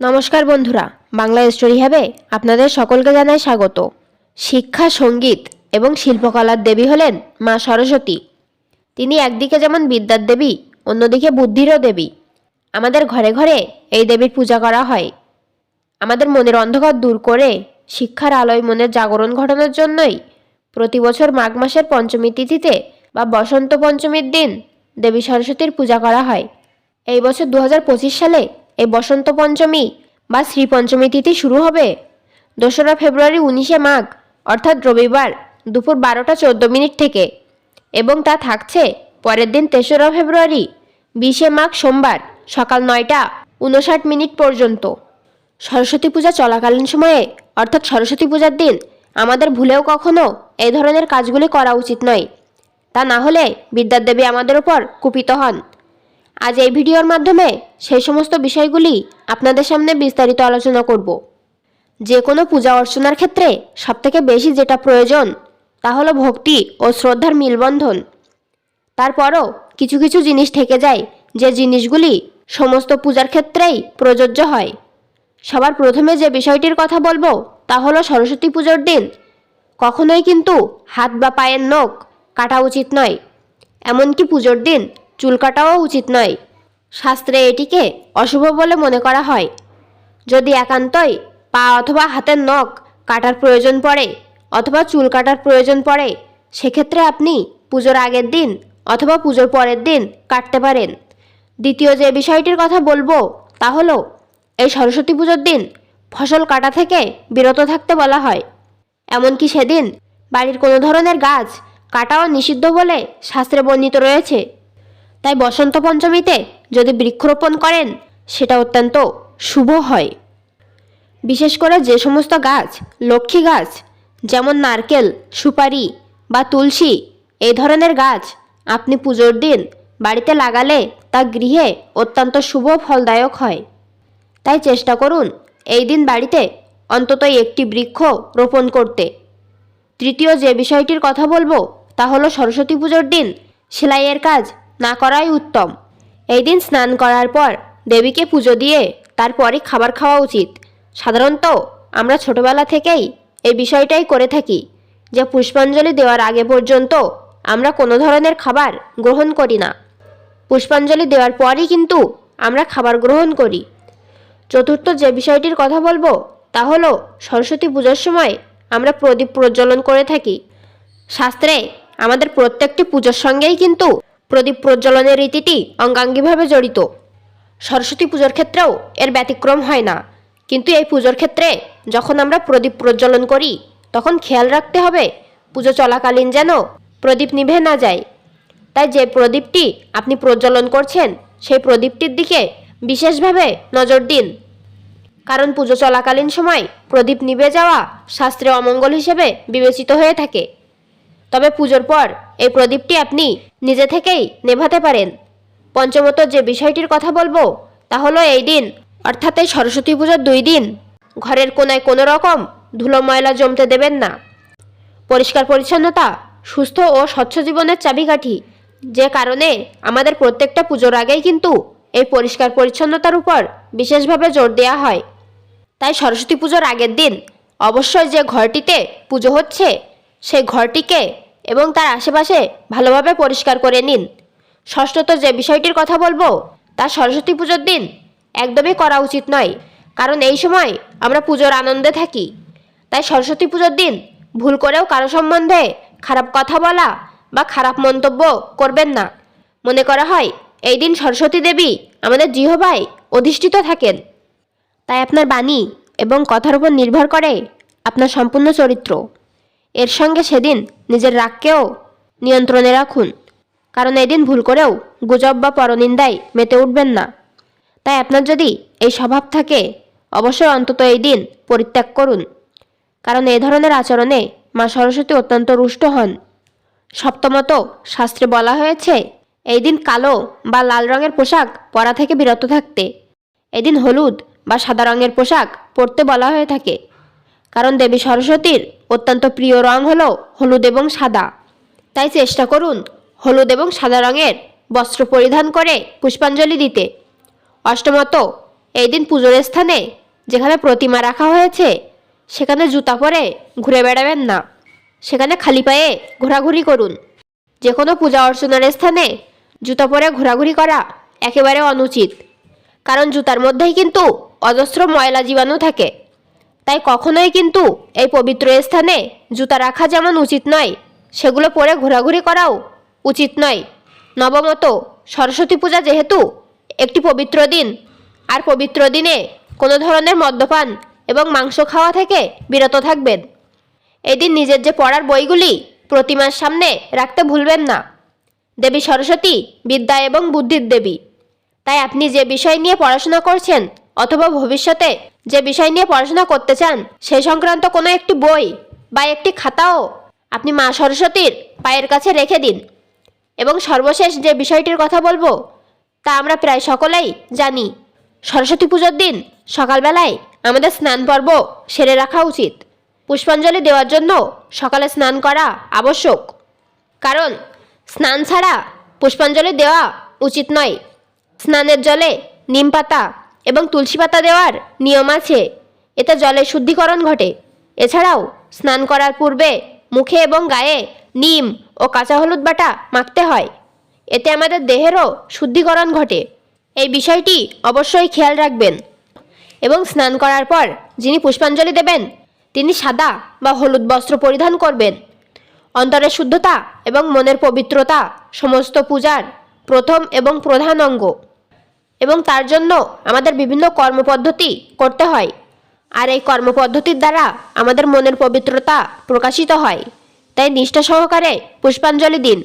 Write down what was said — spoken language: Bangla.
নমস্কার বন্ধুরা, বাংলা স্টোরি হবে আপনাদের সকলকে জানাই স্বাগত। শিক্ষা, সংগীত এবং শিল্পকলার দেবী হলেন মা সরস্বতী। তিনি একদিকে যেমন বিদ্যার দেবী, অন্যদিকে বুদ্ধিরও দেবী। আমাদের ঘরে ঘরে এই দেবীর পূজা করা হয়। আমাদের মনের অন্ধকার দূর করে শিক্ষার আলোয় মনের জাগরণ ঘটানোর জন্যই প্রতি বছর মাঘ মাসের পঞ্চমী তিথিতে বা বসন্ত পঞ্চমীর দিন দেবী সরস্বতীর পূজা করা হয়। এই বছর দু হাজার পঁচিশ সালে এই বসন্ত পঞ্চমী বা শ্রী পঞ্চমী তিথি শুরু হবে। দোসরা ফেব্রুয়ারি উনিশে মাঘ, অর্থাৎ রবিবার দুপুর বারোটা চোদ্দ মিনিট থেকে এবং তা থাকছে পরের দিন তেসরা ফেব্রুয়ারি, বিশে মাঘ সোমবার সকাল নয়টা উনষাট মিনিট পর্যন্ত। সরস্বতী পূজা চলাকালীন সময়ে, অর্থাৎ সরস্বতী পূজার দিন, আমাদের ভুলেও কখনো এই ধরনের কাজগুলি করা উচিত নয়। তা না হলে বিদ্যার দেবী আমাদের উপর কুপিত হন। আজ এই ভিডিওর মাধ্যমে সেই সমস্ত বিষয়গুলি আপনাদের সামনে বিস্তারিত আলোচনা করব। যে কোনো পূজা অর্চনার ক্ষেত্রে সবথেকে বেশি যেটা প্রয়োজন তা হলো ভক্তি ও শ্রদ্ধার মিলবন্ধন। তারপরও কিছু কিছু জিনিস থেকে যায় যে জিনিসগুলি সমস্ত পূজার ক্ষেত্রেই প্রযোজ্য হয়। সবার প্রথমে যে বিষয়টির কথা বলব তা হলো সরস্বতী পুজোর দিন। কখনোই কিন্তু হাত বা পায়ের নখ কাটা উচিত নয়। এমনকি পুজোর দিন চুল কাটাও উচিত নয়। শাস্ত্রে এটিকে অশুভ বলে মনে করা হয়। যদি একান্তই পা অথবা হাতের নখ কাটার প্রয়োজন পড়ে অথবা চুল কাটার প্রয়োজন পড়ে, সেক্ষেত্রে আপনি পুজোর আগের দিন অথবা পুজোর পরের দিন কাটতে পারেন। দ্বিতীয় যে বিষয়টির কথা বলব তা হলো, এই সরস্বতী পুজোর দিন ফসল কাটা থেকে বিরত থাকতে বলা হয়। এমনকি সেদিন বাড়ির কোনো ধরনের গাছ কাটাও নিষিদ্ধ বলে শাস্ত্রে বর্ণিত রয়েছে। তাই বসন্ত পঞ্চমীতে যদি বৃক্ষরোপণ করেন, সেটা অত্যন্ত শুভ হয়। বিশেষ করে যে সমস্ত গাছ, লক্ষ্মী গাছ, যেমন নারকেল, সুপারি বা তুলসী, এই ধরনের গাছ আপনি পুজোর দিন বাড়িতে লাগালে তা গৃহে অত্যন্ত শুভ ফলদায়ক হয়। তাই চেষ্টা করুন এই দিন বাড়িতে অন্তত একটি বৃক্ষ রোপণ করতে। তৃতীয় যে বিষয়টির কথা বলব, তা হলো সরস্বতী পুজোর দিন সেলাইয়ের কাজ না করাই উত্তম। এই দিন স্নান করার পর দেবীকে পুজো দিয়ে তারপরে খাবার খাওয়া উচিত। সাধারণত আমরা ছোটবেলা থেকেই এই বিষয়টাই করে থাকি যে পুষ্পাঞ্জলি দেওয়ার আগে পর্যন্ত আমরা কোনো ধরনের খাবার গ্রহণ করি না। পুষ্পাঞ্জলি দেওয়ার পরই কিন্তু আমরা খাবার গ্রহণ করি। চতুর্থ যে বিষয়টির কথা বলব তা হলো সরস্বতী পুজোর সময় আমরা প্রদীপ প্রজ্বলন করে থাকি। শাস্ত্রে আমাদের প্রত্যেকটি পুজোর সঙ্গেই কিন্তু প্রদীপ প্রজ্বলনের রীতিটি অঙ্গাঙ্গিভাবে জড়িত। সরস্বতী পুজোর ক্ষেত্রেও এর ব্যতিক্রম হয় না। কিন্তু এই পুজোর ক্ষেত্রে যখন আমরা প্রদীপ প্রজ্বলন করি, তখন খেয়াল রাখতে হবে পুজো চলাকালীন যেন প্রদীপ নিভে না যায়। তাই যে প্রদীপটি আপনি প্রজ্বলন করছেন, সেই প্রদীপটির দিকে বিশেষভাবে নজর দিন। কারণ পুজো চলাকালীন সময় প্রদীপ নিভে যাওয়া শাস্ত্রে অমঙ্গল হিসেবে বিবেচিত হয়ে থাকে। তবে পুজোর পর এই প্রদীপটি আপনি নিজে থেকেই নেভাতে পারেন। পঞ্চমত যে বিষয়টির কথা বলব, তা হলো এই দিন, অর্থাৎ এই সরস্বতী পুজোর দুই দিন। ঘরের কোনায় কোনো রকম ধুলো ময়লা জমতে দেবেন না। পরিষ্কার পরিচ্ছন্নতা, সুস্থ ও স্বচ্ছ জীবনের চাবিকাঠি। যে কারণে আমাদের প্রত্যেকটা পুজোর আগেই কিন্তু এই পরিষ্কার পরিচ্ছন্নতার উপর বিশেষভাবে জোর দেওয়া হয়। তাই সরস্বতী পুজোর আগের দিন অবশ্যই যে ঘরটিতে পুজো হচ্ছে, সেই ঘরটিকে এবং তার আশেপাশে ভালোভাবে পরিষ্কার করে নিন। ষষ্ঠত যে বিষয়টির কথা বলব, তা সরস্বতী পুজোর দিন একদমই করা উচিত নয়, কারণ এই সময় আমরা পুজোর আনন্দে থাকি। তাই সরস্বতী পুজোর দিন ভুল করেও কারও সম্বন্ধে খারাপ কথা বলা বা খারাপ মন্তব্য করবেন না। মনে করা হয়, এই দিন সরস্বতী দেবী আমাদের জিহবাই অধিষ্ঠিত থাকেন। তাই আপনার বাণী এবং কথার উপর নির্ভর করে আপনার সম্পূর্ণ চরিত্র। এর সঙ্গে সেদিন নিজের রাগকেও নিয়ন্ত্রণে রাখুন। কারণ এদিন ভুল করেও গুজব বা পরনিন্দায় মেতে উঠবেন না। তাই আপনার যদি এই স্বভাব থাকে, অবশ্যই অন্তত এই দিন পরিত্যাগ করুন। কারণ এই ধরনের আচরণে মা সরস্বতী অত্যন্ত রুষ্ট হন। সপ্তমত শাস্ত্রে বলা হয়েছে, এই দিন কালো বা লাল রঙের পোশাক পরা থেকে বিরত থাকতে। এদিন হলুদ বা সাদা রঙের পোশাক পরতে বলা হয়ে থাকে। কারণ দেবী সরস্বতীর অত্যন্ত প্রিয় রং হলো হলুদ এবং সাদা। তাই চেষ্টা করুন হলুদ এবং সাদা রঙের বস্ত্র পরিধান করে পুষ্পাঞ্জলি দিতে। অষ্টমত, এই দিন পুজোর স্থানে যেখানে প্রতিমা রাখা হয়েছে, সেখানে জুতা পরে ঘুরে বেড়াবেন না। সেখানে খালি পায়ে ঘোরাঘুরি করুন। যে কোনো পূজা অর্চনার স্থানে জুতা পরে ঘোরাঘুরি করা একেবারে অনুচিত। কারণ জুতার মধ্যেই কিন্তু অজস্র ময়লা জীবাণু থাকে। তাই কখনোই কিন্তু এই পবিত্র স্থানে জুতা রাখা যেমন উচিত নয়, সেগুলো পরে ঘোরাঘুরি করাও উচিত নয়। নবমত, সরস্বতী পূজা যেহেতু একটি পবিত্র দিন, আর পবিত্র দিনে কোনো ধরনের মদ্যপান এবং মাংস খাওয়া থেকে বিরত থাকবেন। এদিন নিজের যে পড়ার বইগুলি প্রতিমার সামনে রাখতে ভুলবেন না। দেবী সরস্বতী, বিদ্যা এবং বুদ্ধির দেবী। তাই আপনি যে বিষয় নিয়ে পড়াশোনা করছেন অথবা ভবিষ্যতে যে বিষয় নিয়ে পড়াশোনা করতে চান সেই সংক্রান্ত কোনো একটি বই বা একটি খাতাও আপনি মা সরস্বতীর পায়ের কাছে রেখে দিন। এবং সর্বশেষ যে বিষয়টির কথা বলব, তা আমরা প্রায় সকলেই জানি। সরস্বতী পুজোর দিন সকালবেলায় আমাদের স্নান পর্ব সেরে রাখা উচিত। পুষ্পাঞ্জলি দেওয়ার জন্য সকালে স্নান করা আবশ্যক। কারণ স্নান ছাড়া পুষ্পাঞ্জলি দেওয়া উচিত নয়। স্নানের জলে নিম পাতা এবং তুলসী পাতা দেওয়ার নিয়ম আছে। এতে জলের শুদ্ধিকরণ ঘটে। এছাড়াও স্নান করার পূর্বে মুখে এবং গায়ে নিম ও কাঁচা হলুদ বাটা মাখতে হয়। এতে আমাদের দেহেরও শুদ্ধিকরণ ঘটে। এই বিষয়টি অবশ্যই খেয়াল রাখবেন। এবং স্নান করার পর যিনি পুষ্পাঞ্জলি দেবেন, তিনি সাদা বা হলুদ বস্ত্র পরিধান করবেন। অন্তরের শুদ্ধতা এবং মনের পবিত্রতা সমস্ত পূজার প্রথম এবং প্রধান অঙ্গ। এবং তার জন্য আমাদের বিভিন্ন কর্মপদ্ধতি করতে হয়। আর এই কর্মপদ্ধতির দ্বারা আমাদের মনের পবিত্রতা প্রকাশিত হয়। তাই নিষ্ঠা সহকারে পুষ্পাঞ্জলি দিন।